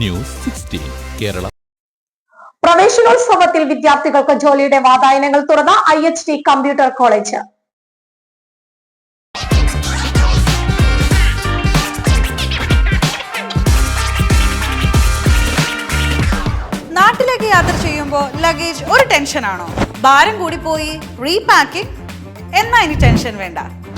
News sixteen Kerala. പ്രവേശനോത്സവത്തിൽ വിദ്യാർത്ഥികൾക്ക് ജോലിയുടെ വാതായനങ്ങൾ തുറന്ന I H T computer college. നാട്ടിലേക്ക് യാത്ര ചെയ്യുമ്പോൾ ലഗേജ് ഒരു ടെൻഷനാണോ ഭാരം കൂടി പോയി റീപാക്കിംഗ് എന്നാ ഇനി ടെൻഷൻ വേണ്ട.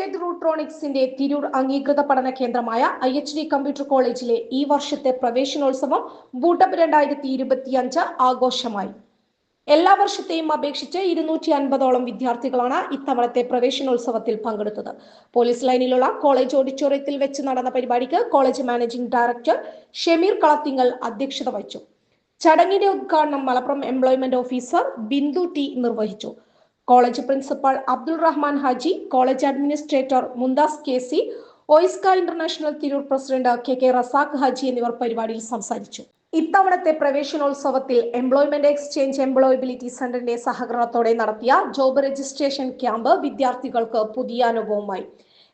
സ്റ്റേറ്റ് റൂട്രോണിക്സിന്റെ തിരൂർ അംഗീകൃത പഠന കേന്ദ്രമായ ഐ എച്ച് ഡി കമ്പ്യൂട്ടർ കോളേജിലെ ഈ വർഷത്തെ പ്രവേശനോത്സവം ബൂട്ടപ്പ് രണ്ടായിരത്തി ഇരുപത്തിയഞ്ച് ആഘോഷമായി. എല്ലാ വർഷത്തെയും അപേക്ഷിച്ച് ഇരുന്നൂറ്റി അൻപതോളം വിദ്യാർത്ഥികളാണ് ഇത്തവണത്തെ പ്രവേശനോത്സവത്തിൽ പങ്കെടുത്തത്. പോലീസ് ലൈനിലുള്ള കോളേജ് ഓഡിറ്റോറിയത്തിൽ വെച്ച് നടന്ന പരിപാടിക്ക് college managing director Shameer Kalathingal അധ്യക്ഷത വഹിച്ചു. ചടങ്ങിന്റെ ഉദ്ഘാടനം Malappuram employment officer Bindu T നിർവഹിച്ചു. College principal Abdul Rahman Haji college administrator Mumtaz K C OISCA international Tirur president K K Razak Haji എന്നിവർ പരിപാടിയിൽ സംസാരിച്ചു. ഇത്തവണത്തെ പ്രവേശനോത്സവത്തിൽ എംപ്ലോയ്മെന്റ് എക്സ്ചേഞ്ച് എംപ്ലോയബിലിറ്റി സെന്ററിന്റെ സഹകരണത്തോടെ നടത്തിയ ജോബ് രജിസ്ട്രേഷൻ ക്യാമ്പ് വിദ്യാർത്ഥികൾക്ക് പുതിയ അനുഭവമായി.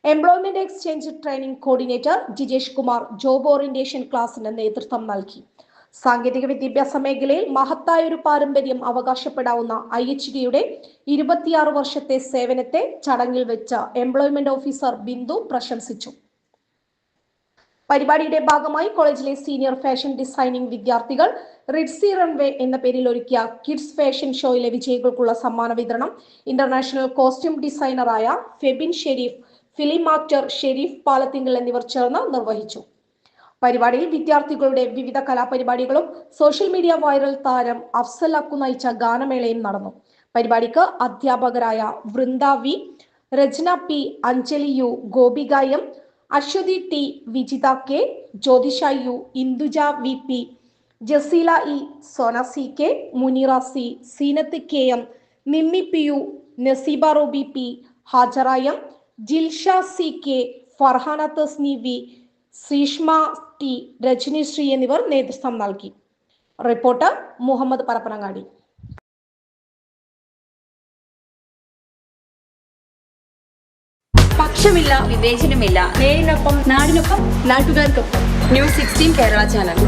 Employment exchange training coordinator Jijesh Kumar job orientation ക്ലാസിന് നേതൃത്വം നൽകി. സാങ്കേതിക വിദ്യാഭ്യാസ മേഖലയിൽ മഹത്തായ ഒരു പാരമ്പര്യം അവകാശപ്പെടാവുന്ന ഐ എച്ച് ഡിയുടെ ഇരുപത്തിയാറ് വർഷത്തെ സേവനത്തെ ചടങ്ങിൽ വെച്ച് എംപ്ലോയ്മെന്റ് ഓഫീസർ ബിന്ദു പ്രശംസിച്ചു. പരിപാടിയുടെ ഭാഗമായി കോളേജിലെ സീനിയർ ഫാഷൻ ഡിസൈനിംഗ് വിദ്യാർത്ഥികൾ റിഡ്സി റൺവേ എന്ന പേരിൽ ഒരുക്കിയ കിഡ്സ് ഫാഷൻ ഷോയിലെ വിജയികൾക്കുള്ള സമ്മാന വിതരണം ഇന്റർനാഷണൽ കോസ്റ്റ്യൂം ഡിസൈനറായ ഫെബിൻ ഷെരീഫ് ഫിലിം ആക്ടർ ഷെരീഫ് പാലത്തിങ്കൽ എന്നിവർ ചേർന്ന് നിർവഹിച്ചു. പരിപാടിയിൽ വിദ്യാർത്ഥികളുടെ വിവിധ കലാപരിപാടികളും സോഷ്യൽ മീഡിയ വൈറൽ താരം അഫ്സൽ അക്കു നയിച്ച ഗാനമേളയും നടന്നു. പരിപാടിക്ക് അധ്യാപകരായ Vrinda V Rachana P Anjali U Gopika M Aswathy T Vijitha K Jyothisha U Induja V P Jaseela E Sona C K Muneera C Seenath K M Nimmi P U Naseeba Robi P ഹാജറായം Jilsha C K Farhana Thasni V Sreeshma T Rajanisree എന്നിവർ നേതൃത്വം നൽകി. Reporter Muhammad Parappanangadi പക്ഷമില്ല വിവേചനമില്ല. നേരിനൊപ്പം നാടിനൊപ്പം നാട്ടുകാർക്കൊപ്പം. News sixteen Kerala channel.